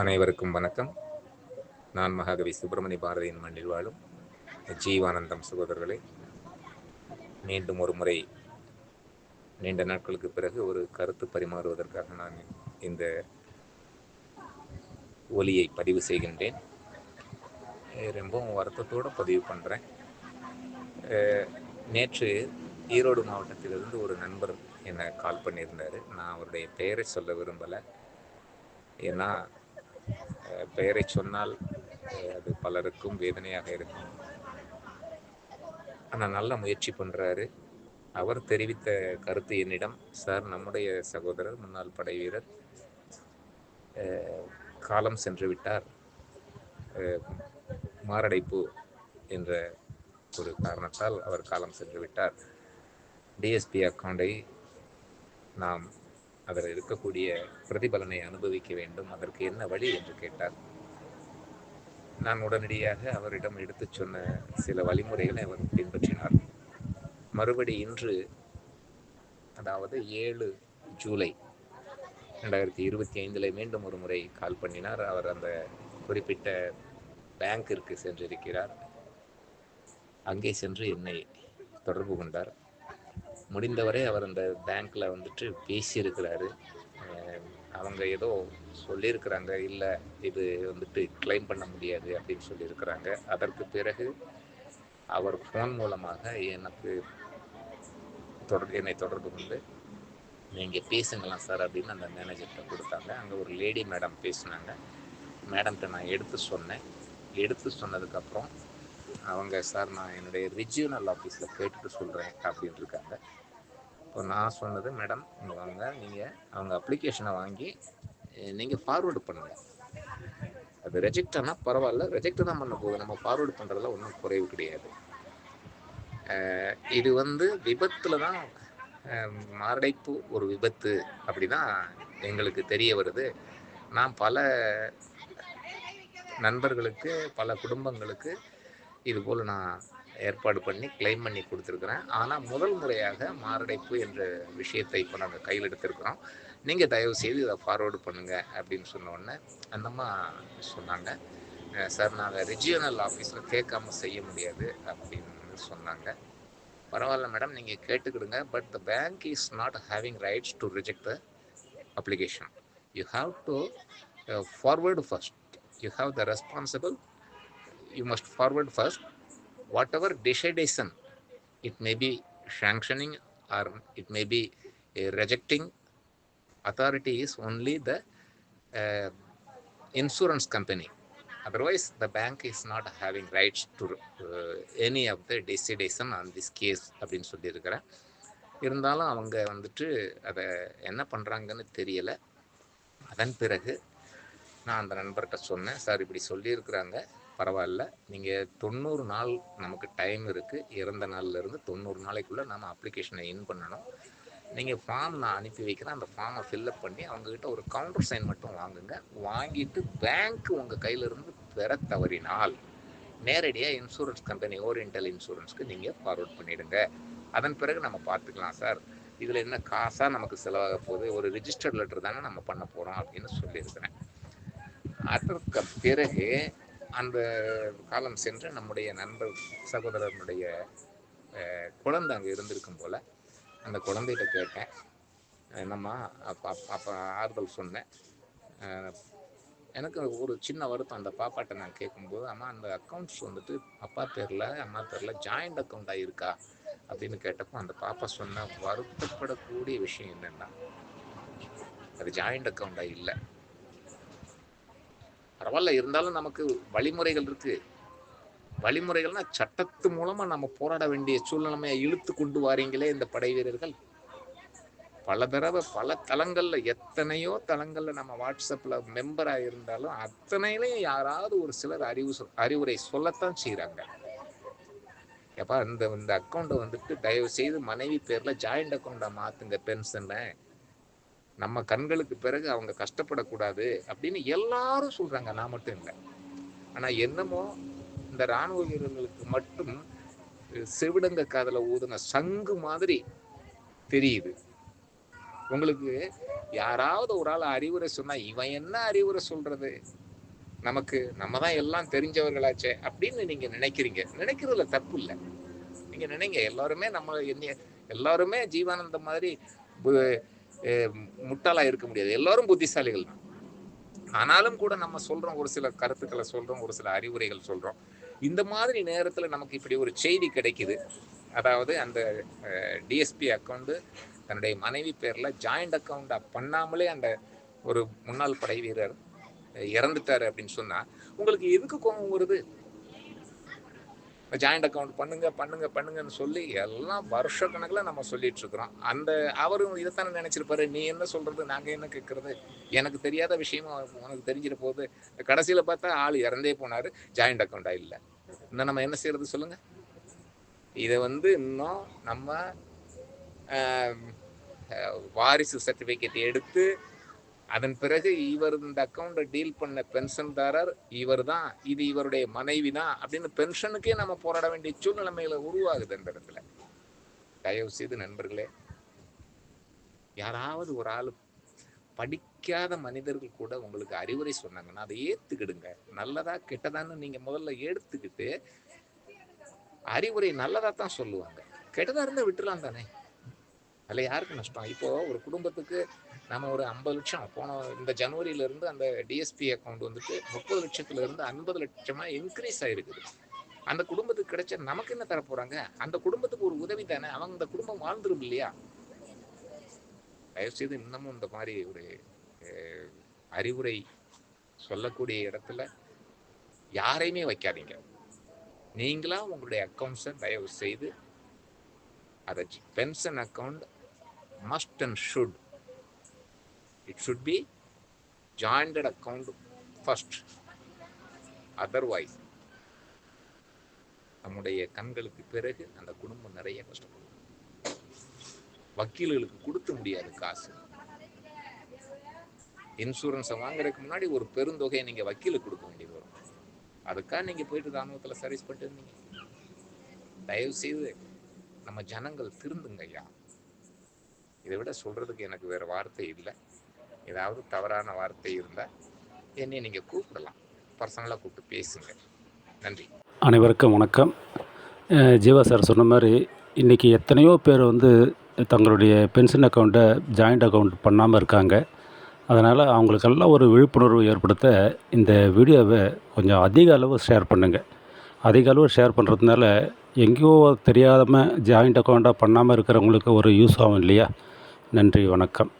அனைவருக்கும் வணக்கம். நான் மகாகவி சுப்பிரமணிய பாரதியின் மண்ணில் வாழும் ஜீவானந்தம் சகோதரர்களே. மீண்டும் ஒரு முறை நீண்ட நாட்களுக்கு பிறகு ஒரு கருத்து பரிமாறுவதற்காக நான் இந்த ஒலியை பதிவு செய்கின்றேன். ரொம்பவும் வருத்தத்தோடு பதிவு பண்ணுறேன் நேற்று ஈரோடு மாவட்டத்திலிருந்து ஒரு நண்பர் என்னை கால் பண்ணியிருந்தார். நான் அவருடைய பெயரை சொல்ல விரும்பலை. ஏன்னா பெயரை சொன்னால் அது பலருக்கும் வேதனையாக இருக்கும். ஆனால் நல்ல முயற்சி பண்ணுறாரு அவர் தெரிவித்த கருத்து என்னிடம் சார் நம்முடைய சகோதரர் முன்னாள் படை வீரர் காலம் சென்று விட்டார். மாரடைப்பு என்ற ஒரு காரணத்தால் அவர் காலம் சென்று விட்டார். டிஎஸ்பி அக்கௌண்டை நாம் அதில் இருக்கக்கூடிய பிரதிபலனை அனுபவிக்க வேண்டும் அதற்கு என்ன வழி என்று கேட்டார். நான் உடனடியாக அவரிடம் எடுத்துச் சொன்ன சில வழிமுறைகளை அவர் பின்பற்றினார். மறுபடி இன்று அதாவது ஏழு ஜூலை ரெண்டாயிரத்தி இருபத்தி ஐந்தில் மீண்டும் ஒரு முறை கால் பண்ணினார். அவர் அந்த குறிப்பிட்ட பேங்கிற்கு சென்றிருக்கிறார். அங்கே சென்று என்னை தொடர்பு கொண்டார். முடிந்தவரை அவர் அந்த பேங்க்ல வந்துட்டு பேசியிருக்கிறாரு. அவங்க ஏதோ சொல்லியிருக்கிறாங்க. இல்லை இது வந்துட்டு கிளைம் பண்ண முடியாது அப்படின்னு சொல்லியிருக்கிறாங்க. அதற்கு பிறகு அவர் ஃபோன் மூலமாக எனக்கு தொடர் என்னை தொடர்பு கொண்டு நீங்கள் பேசுங்களாம் சார் அப்படின்னு அந்த மேனேஜர்கிட்ட கொடுத்தாங்க. அங்கே ஒரு லேடி மேடம் பேசினாங்க. மேடம்கிட்ட நான் எடுத்து சொன்னேன். எடுத்து சொன்னதுக்கப்புறம் அவங்க சார் நான் என்னுடைய ரிஜியனல் ஆஃபீஸில் கேட்டுட்டு சொல்கிறேன் அப்படின்னு இருக்காங்க. இப்போ நான் சொன்னது மேடம் இங்கே வாங்க. நீங்கள் அவங்க அப்ளிகேஷனை வாங்கி நீங்கள் ஃபார்வேர்டு பண்ணுங்கள் அது ரெஜெக்ட் ஆனால் பரவாயில்ல. ரெஜெக்ட் தான் பண்ண போகுது. நம்ம ஃபார்வேர்டு பண்ணுறதுல ஒன்றும் குறைவு கிடையாது. இது வந்து விபத்தில் தான் மாரடைப்பு ஒரு விபத்து அப்படி தான் எங்களுக்கு தெரிய வருது. நான் பல நண்பர்களுக்கு பல குடும்பங்களுக்கு இது போல் நான் ஏற்பாடு பண்ணி கிளைம் பண்ணி கொடுத்துருக்குறேன். ஆனால் முதல் முறையாக மாரடைப்பு என்ற விஷயத்தை இப்போ நாங்கள் கையில் எடுத்திருக்கிறோம். நீங்கள் தயவு செய்து இதை ஃபார்வேர்டு பண்ணுங்கள் அப்படின்னு சொன்ன உடனே அந்தம்மா சொன்னாங்க. சார் நாங்கள் ரிஜியனல் ஆஃபீஸில் கேட்காம செய்ய முடியாது அப்படின்னு சொன்னாங்க. பரவாயில்ல மேடம் நீங்கள் கேட்டுக்கிடுங்க. But the bank is not having rights to reject the application you have to forward first you have the responsible you must forward first whatever decision it may be sanctioning or it may be a rejecting authority is only the uh, insurance company otherwise the bank is not having rights to uh, any of the decision on this case அப்படின்னு சொல்லியிருக்கிறேன் இருந்தாலும் அவங்க வந்துட்டு அதை என்ன பண்ணுறாங்கன்னு தெரியலை அதன் பிறகு நான் அந்த நண்பர்கிட்ட சொன்னேன் சார் இப்படி சொல்லியிருக்கிறாங்க பரவாயில்ல. நீங்கள் தொண்ணூறு நாள் நமக்கு டைம் இருக்குது இறந்த நாள்லேருந்து தொண்ணூறு நாளைக்குள்ளே நம்ம அப்ளிகேஷனை இன் பண்ணணும். நீங்கள் ஃபார்ம் நான் அனுப்பி வைக்கிறேன். அந்த ஃபார்மை ஃபில்அப் பண்ணி அவங்கக்கிட்ட ஒரு கவுண்டர் சைன் மட்டும் வாங்குங்க. வாங்கிட்டு பேங்க் உங்கள் கையிலிருந்து பெற தவறினால் நேரடியாக இன்சூரன்ஸ் கம்பெனி ஓரியன்டல் இன்சூரன்ஸ்க்கு நீங்கள் ஃபார்வர்ட் பண்ணிவிடுங்க அதன் பிறகு நம்ம பார்த்துக்கலாம் சார். இதில் என்ன காசாக நமக்கு செலவாக போகுது? ஒரு ரிஜிஸ்டர்ட் லெட்டர் தானே நம்ம பண்ண போகிறோம் அப்படின்னு சொல்லியிருக்கிறேன். அதற்கு பிறகு அந்த காலம் சென்று நம்முடைய நண்பர் சகோதரனுடைய குழந்தை அங்கே இருந்திருக்கும் போல் அந்த குழந்தைகிட்ட கேட்டேன். என்னம்மா அப்போ அப்போ ஆறுதல் சொன்னேன். எனக்கு ஒரு சின்ன வருத்தம். அந்த பாப்பாட்ட நான் கேட்கும்போது அம்மா அந்த அக்கௌண்ட்ஸ் வந்துட்டு அப்பா பேரில் அம்மா பேரில் ஜாயிண்ட் அக்கௌண்ட்டாக இருக்கா அப்படின்னு கேட்டப்போ அந்த பாப்பா சொன்ன வருத்தப்படக்கூடிய விஷயம் என்னென்னா அது ஜாயிண்ட் அக்கௌண்ட்டாக இல்லை. பரவாயில்ல இருந்தாலும் நமக்கு வழிமுறைகள் இருக்கு. வழிமுறைகள்னா சட்டத்து மூலமா நம்ம போராட வேண்டிய சூழ்நிலைமையை இழுத்து கொண்டு வாரீங்களே இந்த படை வீரர்கள். பல தடவை பல தளங்கள்ல எத்தனையோ தளங்கள்ல நம்ம வாட்ஸ்அப்ல மெம்பரா இருந்தாலும் அத்தனையிலையும் யாராவது ஒரு சிலர் அறிவு சொல்- அறிவுரை சொல்லத்தான் செய்யறாங்க ஏப்பா இந்த இந்த அக்கௌண்ட்டை வந்துட்டு தயவு செய்து மனைவி பேர்ல ஜாயிண்ட் அக்கௌண்ட்டை மாத்துங்க பென்ஷனை நம்ம கண்களுக்கு பிறகு அவங்க கஷ்டப்படக்கூடாது அப்படின்னு எல்லாரும் சொல்றாங்க. நான் மட்டும் இல்லை. ஆனா என்னமோ இந்த ராணுவ வீரர்களுக்கு மட்டும் செவிடங்க காதல ஊதுன சங்கு மாதிரி தெரியுது. உங்களுக்கு யாராவது ஒரு ஆள் அறிவுரை சொன்னா இவன் என்ன அறிவுரை சொல்றது? நமக்கு நம்ம தான் எல்லாம் தெரிஞ்சவர்களாச்சே அப்படின்னு நீங்க நினைக்கிறீங்க. நினைக்கிறதுல தப்பு இல்லை. நீங்க நினைங்க எல்லாருமே நம்ம என்ன எல்லாருமே ஜீவானந்த மாதிரி முட்டாளாக இருக்க முடியாது. எல்லாரும் புத்திசாலிகள் தான். ஆனாலும் கூட நம்ம சொல்கிறோம் ஒரு சில கருத்துக்களை சொல்கிறோம் ஒரு சில அறிவுரைகள் சொல்கிறோம் இந்த மாதிரி நேரத்தில் நமக்கு இப்படி ஒரு செய்தி கிடைக்குது. அதாவது அந்த டிஎஸ்பி அக்கௌண்ட்டு தன்னுடைய மனைவி பேரில் ஜாயிண்ட் அக்கௌண்ட்டாக பண்ணாமலே அந்த ஒரு முன்னாள் படை வீரர் இறந்துட்டார் இறந்துட்டாரு அப்படின்னு சொன்னால் உங்களுக்கு எதுக்கு கோபம் வருது? ஜாயிண்ட் அக்கௌண்ட் பண்ணுங்க பண்ணுங்க பண்ணுங்கன்னு சொல்லி எல்லாம் வருஷ கணக்கில் நம்ம சொல்லிட்டு இருக்கிறோம் அந்த அவரும் இதைத்தானே நினைச்சிருப்பாரு. நீ என்ன சொல்றது நாங்க என்ன கேட்கறது எனக்கு தெரியாத விஷயமும் உனக்கு தெரிஞ்சிட போகுது. கடைசியில பார்த்தா ஆள் இறந்தே போனாரு. ஜாயிண்ட் அக்கௌண்டா இல்லை. இன்னும் நம்ம என்ன செய்யறது சொல்லுங்க. இதை வந்து இன்னும் நம்ம வாரிசு சர்டிஃபிகேட் எடுத்து அதன் பிறகு இவர் இந்த அக்கௌண்ட்டை டீல் பண்ண பென்ஷன்தாரர் இவர் தான் இது இவருடைய மனைவி தான் அப்படின்னு பென்ஷனுக்கே நம்ம போராட வேண்டிய சூழ்நிலைமையில உருவாகுது இந்த இடத்துல. தயவு செய்து நண்பர்களே யாராவது ஒரு ஆள் படிக்காத மனிதர்கள் கூட உங்களுக்கு அறிவுரை சொன்னாங்கன்னா அதை ஏத்துக்கிடுங்க. நல்லதா கெட்டதான்னு நீங்க முதல்ல எடுத்துக்கிட்டு அறிவுரை நல்லதா தான் சொல்லுவாங்க. கெட்டதா இருந்தா விட்டுலாம் தானே? அதுல யாருக்கு நஷ்டம்? இப்போ ஒரு குடும்பத்துக்கு நம்ம ஒரு ஐம்பது லட்சம் போன இந்த ஜனவரியில இருந்து அந்த டிஎஸ்பி அக்கௌண்ட் வந்துட்டு முப்பது லட்சத்துல இருந்து ஐம்பது லட்சமாக இன்க்ரீஸ் ஆகிருக்குது அந்த குடும்பத்துக்கு கிடைச்ச நமக்கு என்ன தரப்போகிறாங்க அந்த குடும்பத்துக்கு ஒரு உதவி தானே? அவங்க அந்த குடும்பம் வாழ்ந்துரும் இல்லையா? தயவு செய்து இன்னமும் இந்த மாதிரி ஒரு அறிவுரை சொல்லக்கூடிய இடத்துல யாரையுமே வைக்காதீங்க. நீங்களா உங்களுடைய அக்கௌண்ட்ஸை தயவு செய்து அதை pension account must and should it should be jointed account first otherwise நம்முடைய கண்களுக்கு பிறகு அந்த குடும்பம் நிறைய கஷ்டப்படும். வக்கீல்களுக்கு கொடுக்க முடியாது காசு. இன்சூரன்ஸை வாங்குறதுக்கு முன்னாடி ஒரு பெருந்தொகையை நீங்கள் வக்கீலுக்கு கொடுக்க வேண்டியது வரும். அதுக்காக நீங்க போயிட்டு ராணுவத்தில் சர்வீஸ் பண்ணிட்டு இருந்தீங்க. தயவு செய்து நம்ம ஜனங்கள் திருந்துங்க ஐயா. இதை விட சொல்றதுக்கு எனக்கு வேறு வார்த்தை இல்லை. ஏதாவது தவறான வார்த்தை இருந்தால் என்னை நீங்கள் கூப்பிடலாம். பர்சனலாக கூப்பிட்டு பேசுங்க. நன்றி. அனைவருக்கும் வணக்கம். ஜீவா சார் சொன்ன மாதிரி இன்றைக்கி எத்தனையோ பேர் வந்து தங்களுடைய பென்ஷன் அக்கௌண்ட்டை ஜாயிண்ட் அக்கௌண்ட் பண்ணாமல் இருக்காங்க. அதனால் அவங்களுக்கெல்லாம் ஒரு விழிப்புணர்வு ஏற்படுத்த இந்த வீடியோவை கொஞ்சம் அதிக அளவு ஷேர் பண்ணுங்கள் அதிக அளவு ஷேர் பண்ணுறதுனால எங்கேயோ தெரியாமல் ஜாயிண்ட் அக்கௌண்ட்டாக பண்ணாமல் இருக்கிறவங்களுக்கு ஒரு யூஸ் ஆகும் இல்லையா? நன்றி வணக்கம்.